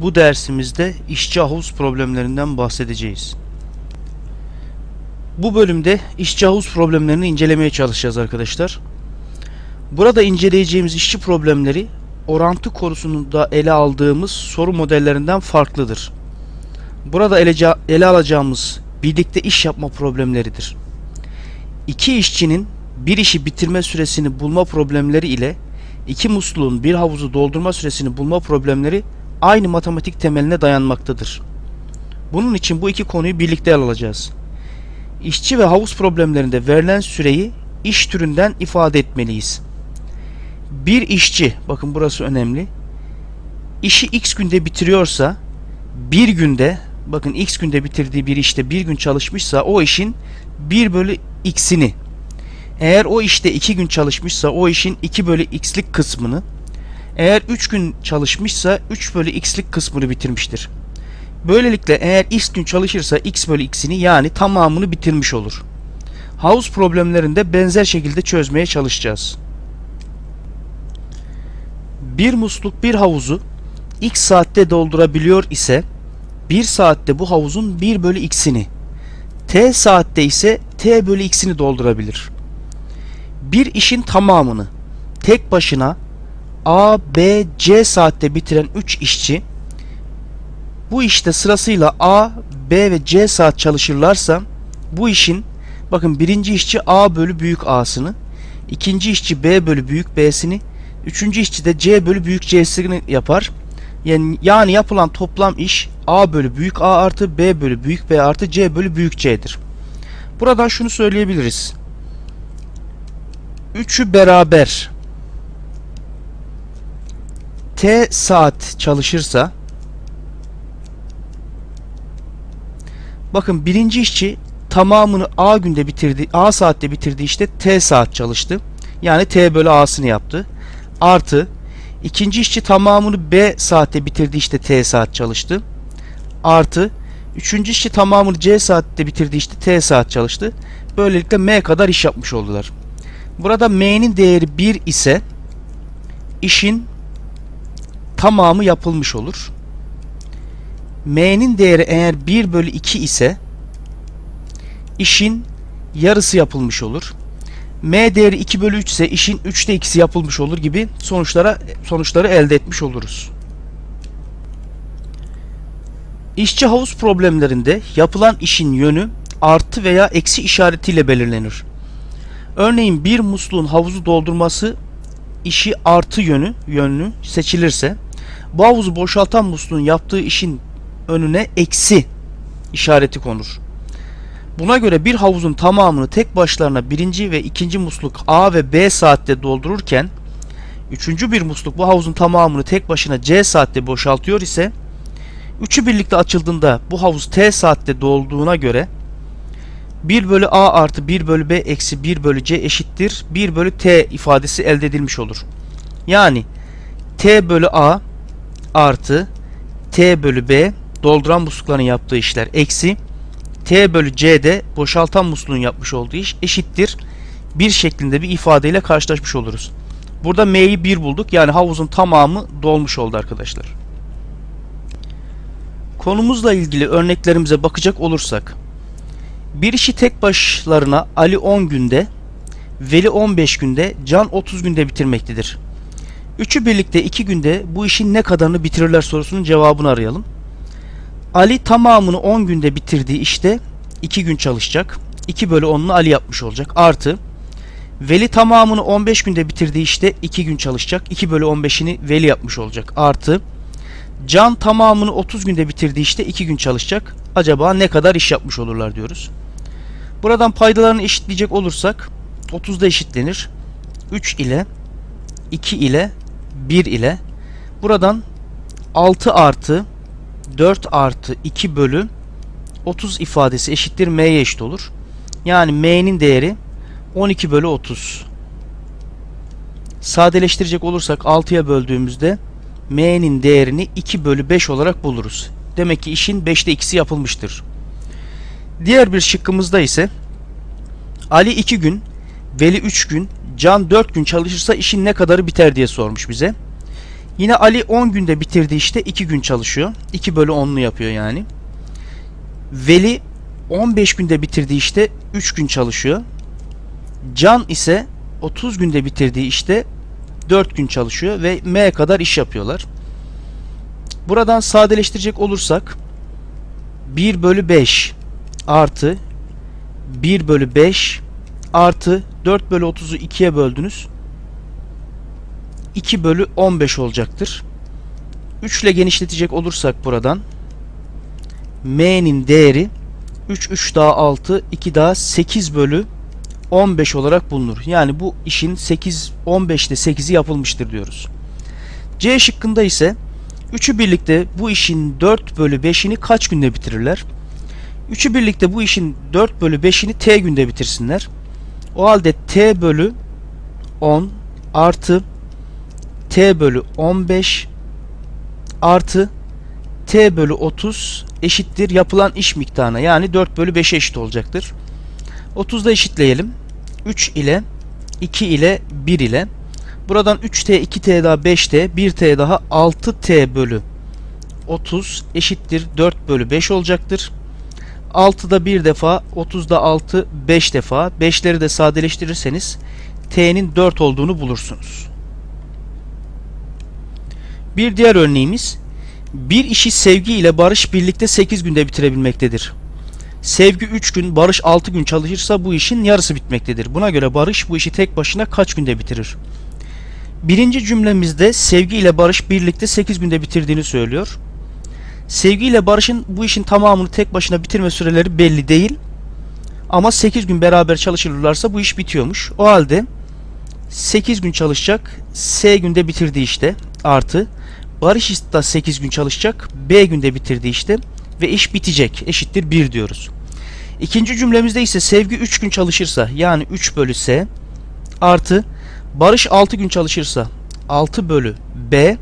Bu dersimizde işçi havuz problemlerinden bahsedeceğiz. Bu bölümde işçi havuz problemlerini incelemeye çalışacağız arkadaşlar. Burada inceleyeceğimiz işçi problemleri orantı konusunda ele aldığımız soru modellerinden farklıdır. Burada ele, ele alacağımız birlikte iş yapma problemleridir. İki işçinin bir işi bitirme süresini bulma problemleri ile iki musluğun bir havuzu doldurma süresini bulma problemleri aynı matematik temeline dayanmaktadır. Bunun için bu iki konuyu birlikte ele alacağız. İşçi ve havuz problemlerinde verilen süreyi iş türünden ifade etmeliyiz. Bir işçi, bakın burası önemli. İşi x günde bitiriyorsa bir günde, bakın x günde bitirdiği bir işte bir gün çalışmışsa o işin 1 bölü x'ini eğer o işte 2 gün çalışmışsa o işin 2 bölü x'lik kısmını eğer 3 gün çalışmışsa 3 bölü x'lik kısmını bitirmiştir. Böylelikle eğer x gün çalışırsa x bölü x'ini yani tamamını bitirmiş olur. Havuz problemlerinde benzer şekilde çözmeye çalışacağız. Bir musluk bir havuzu x saatte doldurabiliyor ise 1 saatte bu havuzun 1 bölü x'ini t saatte ise t bölü x'ini doldurabilir. Bir işin tamamını tek başına A, B, C saatte bitiren 3 işçi bu işte sırasıyla A, B ve C saat çalışırlarsa bu işin bakın birinci işçi A bölü büyük A'sını, ikinci işçi B bölü büyük B'sini, üçüncü işçi de C bölü büyük C'sini yapar. Yani, yani yapılan toplam iş A bölü büyük A artı B bölü büyük B artı C bölü büyük C'dir. Buradan şunu söyleyebiliriz. Üçü beraber T saat çalışırsa bakın birinci işçi tamamını A günde bitirdi A saatte bitirdi işte T saat çalıştı. Yani T bölü A'sını yaptı. Artı ikinci işçi tamamını B saatte bitirdi işte T saat çalıştı. Artı üçüncü işçi tamamını C saatte bitirdi işte T saat çalıştı. Böylelikle M kadar iş yapmış oldular. Burada M'nin değeri 1 ise işin tamamı yapılmış olur. M'nin değeri eğer 1 bölü 2 ise işin yarısı yapılmış olur. M değeri 2 bölü 3 ise işin 3'te 2'si yapılmış olur gibi sonuçlara sonuçları elde etmiş oluruz. İşçi havuz problemlerinde yapılan işin yönü artı veya eksi işaretiyle belirlenir. Örneğin bir musluğun havuzu doldurması işi artı yönü yönlü seçilirse bu havuzu boşaltan musluğun yaptığı işin önüne eksi işareti konur. Buna göre bir havuzun tamamını tek başlarına birinci ve ikinci musluk A ve B saatte doldururken üçüncü bir musluk bu havuzun tamamını tek başına C saatte boşaltıyor ise üçü birlikte açıldığında bu havuz T saatte dolduğuna göre 1 bölü A artı 1 bölü B eksi 1 bölü C eşittir 1 bölü T ifadesi elde edilmiş olur. Yani T bölü A artı T bölü B dolduran muslukların yaptığı işler eksi T bölü C'de boşaltan musluğun yapmış olduğu iş eşittir. Bir şeklinde bir ifadeyle karşılaşmış oluruz. Burada M'yi 1 bulduk. Yani havuzun tamamı dolmuş oldu arkadaşlar. Konumuzla ilgili örneklerimize bakacak olursak bir işi tek başlarına Ali 10 günde, Veli 15 günde, Can 30 günde bitirmektedir. Üçü birlikte 2 günde bu işin ne kadarını bitirirler sorusunun cevabını arayalım. Ali tamamını 10 günde bitirdiği işte 2 gün çalışacak. 2 bölü 10'unu Ali yapmış olacak. Artı Veli tamamını 15 günde bitirdiği işte 2 gün çalışacak. 2 bölü 15'ini Veli yapmış olacak. Artı Can tamamını 30 günde bitirdiği işte 2 gün çalışacak. Acaba ne kadar iş yapmış olurlar diyoruz. Buradan paydalarını eşitleyecek olursak 30'da eşitlenir. 3 ile 2 ile 1 ile buradan 6 artı 4 artı 2 bölü 30 ifadesi eşittir m'ye eşit olur. Yani m'nin değeri 12 bölü 30. Sadeleştirecek olursak 6'ya böldüğümüzde m'nin değerini 2 bölü 5 olarak buluruz. Demek ki işin 5'te 2'si yapılmıştır. Diğer bir şıkkımızda ise Ali 2 gün, Veli 3 gün, Can 4 gün çalışırsa işin ne kadarı biter diye sormuş bize. Yine Ali 10 günde bitirdi işte 2 gün çalışıyor. 2 bölü 10'lu yapıyor yani. Veli 15 günde bitirdiği işte 3 gün çalışıyor. Can ise 30 günde bitirdiği işte 4 gün çalışıyor ve M kadar iş yapıyorlar. Buradan sadeleştirecek olursak 1 bölü 5 artı 1 bölü 5 artı 4 bölü 30'u 2'ye böldünüz. 2 bölü 15 olacaktır. 3 ile genişletecek olursak buradan M'nin değeri 3, 3 daha 6, 2 daha 8 bölü 15 olarak bulunur. Yani bu işin 8, 15'te 8'i yapılmıştır diyoruz. C şıkkında ise üçü birlikte bu işin 4 bölü 5'ini kaç günde bitirirler? Üçü birlikte bu işin 4 bölü 5'ini T günde bitirsinler. O halde T bölü 10 artı T bölü 15 artı T bölü 30 eşittir yapılan iş miktarına yani 4 bölü 5'e eşit olacaktır. 30'da eşitleyelim. 3 ile 2 ile 1 ile buradan 3T 2T daha 5T 1T daha 6T bölü 30 eşittir 4 bölü 5 olacaktır. 6'da 1 defa 30'da 6 5 defa 5'leri de sadeleştirirseniz T'nin 4 olduğunu bulursunuz. Bir diğer örneğimiz bir işi sevgi ile barış birlikte 8 günde bitirebilmektedir. Sevgi 3 gün, Barış 6 gün çalışırsa bu işin yarısı bitmektedir. Buna göre Barış bu işi tek başına kaç günde bitirir? Birinci cümlemizde Sevgi ile Barış birlikte 8 günde bitirdiğini söylüyor. Sevgi ile Barış'ın bu işin tamamını tek başına bitirme süreleri belli değil. Ama 8 gün beraber çalışırlarsa bu iş bitiyormuş. O halde 8 gün çalışacak, S günde bitirdiği işte artı Barış da 8 gün çalışacak, B günde bitirdiği işte ve iş bitecek eşittir 1 diyoruz. İkinci cümlemizde ise sevgi 3 gün çalışırsa yani 3 bölü S artı Barış 6 gün çalışırsa 6 bölü B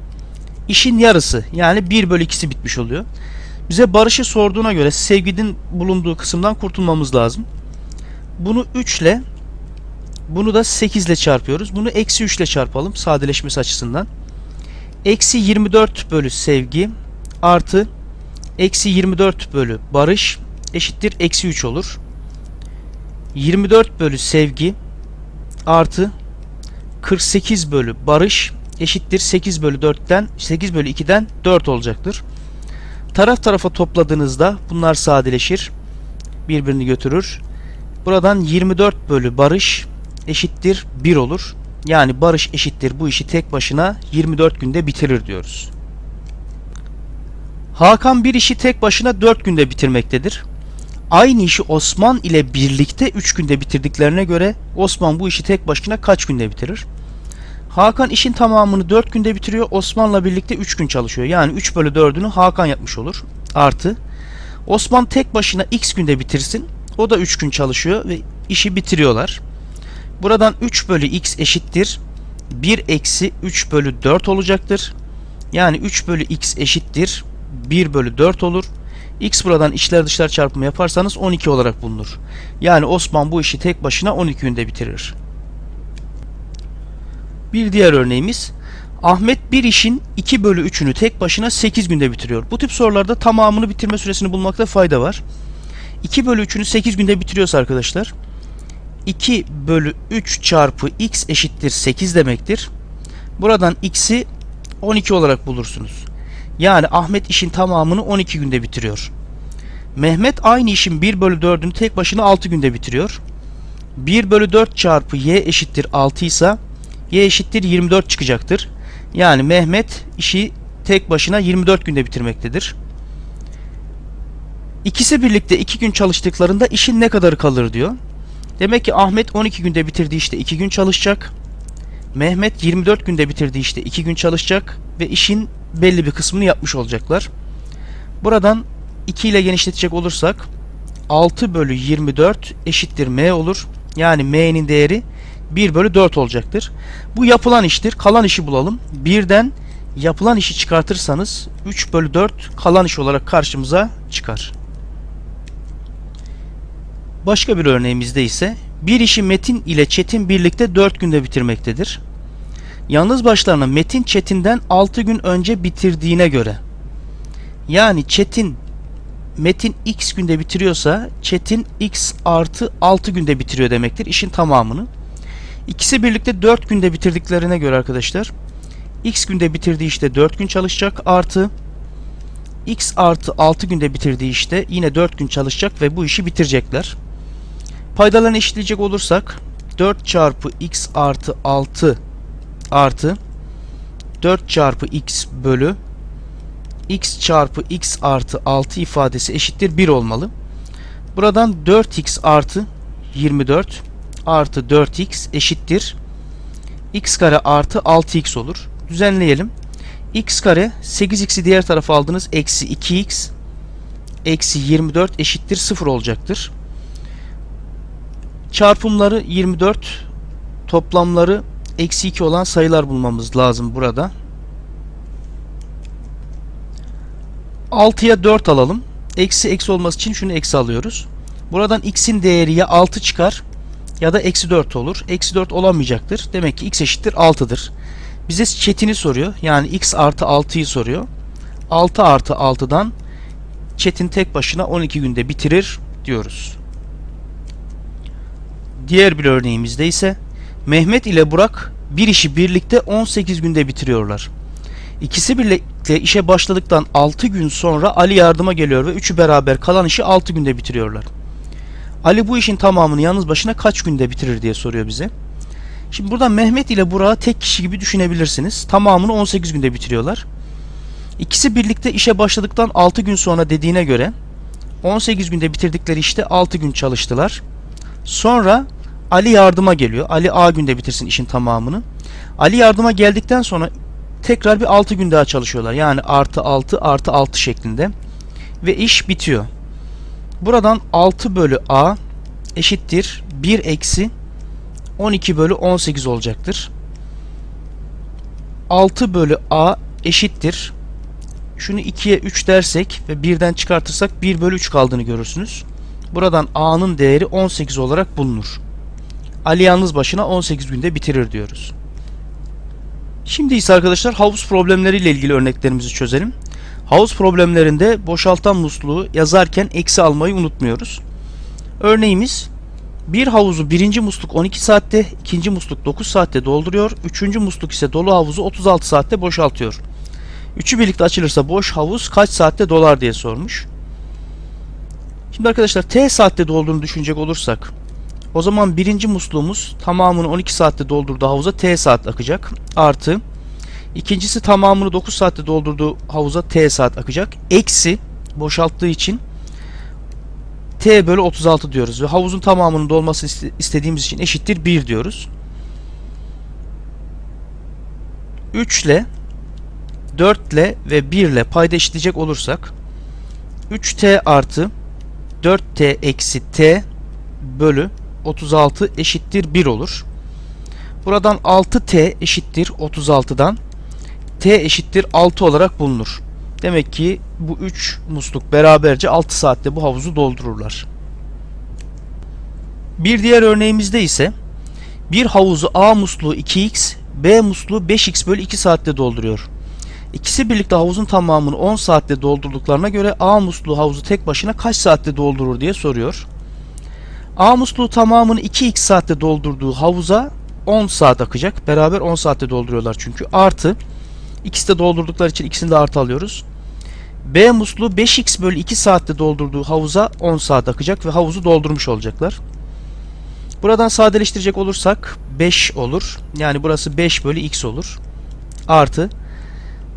işin yarısı yani 1 bölü 2'si bitmiş oluyor. Bize Barış'ı sorduğuna göre sevginin bulunduğu kısımdan kurtulmamız lazım. Bunu 3 ile bunu da 8 ile çarpıyoruz. Bunu eksi 3 ile çarpalım sadeleşmesi açısından. Eksi 24 bölü sevgi artı eksi 24 bölü barış eşittir eksi 3 olur. 24 bölü sevgi artı 48 bölü barış eşittir 8 bölü 4'ten 8 bölü 2'den 4 olacaktır. Taraf tarafa topladığınızda bunlar sadeleşir. Birbirini götürür. Buradan 24 bölü barış eşittir 1 olur. Yani barış eşittir bu işi tek başına 24 günde bitirir diyoruz. Hakan bir işi tek başına 4 günde bitirmektedir. Aynı işi Osman ile birlikte 3 günde bitirdiklerine göre Osman bu işi tek başına kaç günde bitirir? Hakan işin tamamını 4 günde bitiriyor. Osman'la birlikte 3 gün çalışıyor. Yani 3 bölü 4'ünü Hakan yapmış olur. Artı Osman tek başına x günde bitirsin. O da 3 gün çalışıyor ve işi bitiriyorlar. Buradan 3 bölü x eşittir. 1 eksi 3 bölü 4 olacaktır. Yani 3 bölü x eşittir. 1 bölü 4 olur. X buradan içler dışlar çarpımı yaparsanız 12 olarak bulunur. Yani Osman bu işi tek başına 12 günde bitirir. Bir diğer örneğimiz Ahmet bir işin 2 bölü 3'ünü tek başına 8 günde bitiriyor. Bu tip sorularda tamamını bitirme süresini bulmakta fayda var. 2 bölü 3'ünü 8 günde bitiriyorsa arkadaşlar 2 bölü 3 çarpı x eşittir 8 demektir. Buradan x'i 12 olarak bulursunuz. Yani Ahmet işin tamamını 12 günde bitiriyor. Mehmet aynı işin 1 bölü 4'ünü tek başına 6 günde bitiriyor. 1 bölü 4 çarpı y eşittir 6 ise y eşittir 24 çıkacaktır. Yani Mehmet işi tek başına 24 günde bitirmektedir. İkisi birlikte 2 gün çalıştıklarında işin ne kadarı kalır diyor. Demek ki Ahmet 12 günde bitirdiği işte 2 gün çalışacak. Mehmet 24 günde bitirdiği işte 2 gün çalışacak ve işin belli bir kısmını yapmış olacaklar. Buradan 2 ile genişletecek olursak 6 bölü 24 eşittir m olur. Yani m'nin değeri 1 bölü 4 olacaktır. Bu yapılan iştir. Kalan işi bulalım. Birden yapılan işi çıkartırsanız 3 bölü 4 kalan iş olarak karşımıza çıkar. Başka bir örneğimizde ise bir işi Metin ile Çetin birlikte 4 günde bitirmektedir. Yalnız başlarına Metin Çetin'den 6 gün önce bitirdiğine göre yani Çetin Metin X günde bitiriyorsa Çetin X artı 6 günde bitiriyor demektir işin tamamını. İkisi birlikte 4 günde bitirdiklerine göre arkadaşlar X günde bitirdiği işte 4 gün çalışacak artı X artı 6 günde bitirdiği işte yine 4 gün çalışacak ve bu işi bitirecekler. Paydalarını eşitleyecek olursak 4 çarpı X artı 6 artı 4 çarpı X bölü X çarpı X artı 6 ifadesi eşittir 1 olmalı. Buradan 4X artı 24 artı 4X eşittir X kare artı 6X olur. Düzenleyelim. X kare 8X'i diğer tarafa aldınız. Eksi 2X eksi 24 eşittir 0 olacaktır. Çarpımları 24 toplamları eksi 2 olan sayılar bulmamız lazım burada. 6'ya 4 alalım. Eksi eksi olması için şunu eksi alıyoruz. Buradan x'in değeri ya 6 çıkar ya da eksi 4 olur. Eksi 4 olamayacaktır. Demek ki x eşittir 6'dır. Bize çetini soruyor. Yani x artı 6'yı soruyor. 6 artı 6'dan çetin tek başına 12 günde bitirir diyoruz. Diğer bir örneğimizde ise Mehmet ile Burak bir işi birlikte 18 günde bitiriyorlar. İkisi birlikte işe başladıktan 6 gün sonra Ali yardıma geliyor ve üçü beraber kalan işi 6 günde bitiriyorlar. Ali bu işin tamamını yalnız başına kaç günde bitirir diye soruyor bize. Şimdi burada Mehmet ile Burak'ı tek kişi gibi düşünebilirsiniz. Tamamını 18 günde bitiriyorlar. İkisi birlikte işe başladıktan 6 gün sonra dediğine göre 18 günde bitirdikleri işte 6 gün çalıştılar. Sonra Ali yardıma geliyor. Ali A günde bitirsin işin tamamını. Ali yardıma geldikten sonra tekrar bir 6 gün daha çalışıyorlar. Yani artı 6 artı 6 şeklinde. Ve iş bitiyor. Buradan 6 bölü A eşittir 1 eksi 12 bölü 18 olacaktır. 6 bölü A eşittir. Şunu 2'ye 3 dersek ve 1'den çıkartırsak 1 bölü 3 kaldığını görürsünüz. Buradan A'nın değeri 18 olarak bulunur. Ali yalnız başına 18 günde bitirir diyoruz. Şimdi ise arkadaşlar havuz problemleriyle ilgili örneklerimizi çözelim. Havuz problemlerinde boşaltan musluğu yazarken eksi almayı unutmuyoruz. Örneğimiz bir havuzu birinci musluk 12 saatte, ikinci musluk 9 saatte dolduruyor. Üçüncü musluk ise dolu havuzu 36 saatte boşaltıyor. Üçü birlikte açılırsa boş havuz kaç saatte dolar diye sormuş. Şimdi arkadaşlar T saatte dolduğunu düşünecek olursak o zaman birinci musluğumuz tamamını 12 saatte doldurduğu havuza T saat akacak. Artı ikincisi tamamını 9 saatte doldurduğu havuza T saat akacak. Eksi boşalttığı için T bölü 36 diyoruz ve havuzun tamamının dolması istediğimiz için eşittir 1 diyoruz. 3 ile 4 ile ve 1 ile payda eşitleyecek olursak 3t artı 4t eksi t bölü 36 eşittir 1 olur. Buradan 6t eşittir 36'dan t eşittir 6 olarak bulunur. Demek ki bu 3 musluk beraberce 6 saatte bu havuzu doldururlar. Bir diğer örneğimizde ise bir havuzu A musluğu 2x, B musluğu 5x bölü 2 saatte dolduruyor. İkisi birlikte havuzun tamamını 10 saatte doldurduklarına göre A musluğu havuzu tek başına kaç saatte doldurur diye soruyor. A musluğu tamamını 2x saatte doldurduğu havuza 10 saat akacak. Beraber 10 saatte dolduruyorlar çünkü. Artı ikisi de doldurdukları için ikisini de artı alıyoruz. B musluğu 5x bölü 2 saatte doldurduğu havuza 10 saat akacak ve havuzu doldurmuş olacaklar. Buradan sadeleştirecek olursak 5 olur. Yani burası 5 bölü x olur. Artı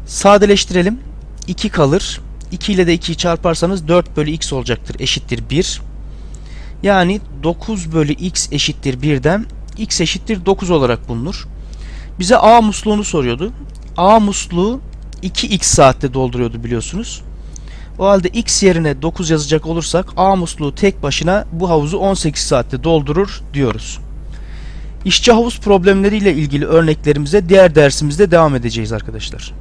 sadeleştirelim. 2 kalır. 2 ile de 2'yi çarparsanız 4 bölü x olacaktır. Eşittir 1. Yani 9 bölü x eşittir 1'den x eşittir 9 olarak bulunur. Bize A musluğunu soruyordu. A musluğu 2x saatte dolduruyordu biliyorsunuz. O halde x yerine 9 yazacak olursak A musluğu tek başına bu havuzu 18 saatte doldurur diyoruz. İşçi havuz problemleriyle ilgili örneklerimize diğer dersimizde devam edeceğiz arkadaşlar.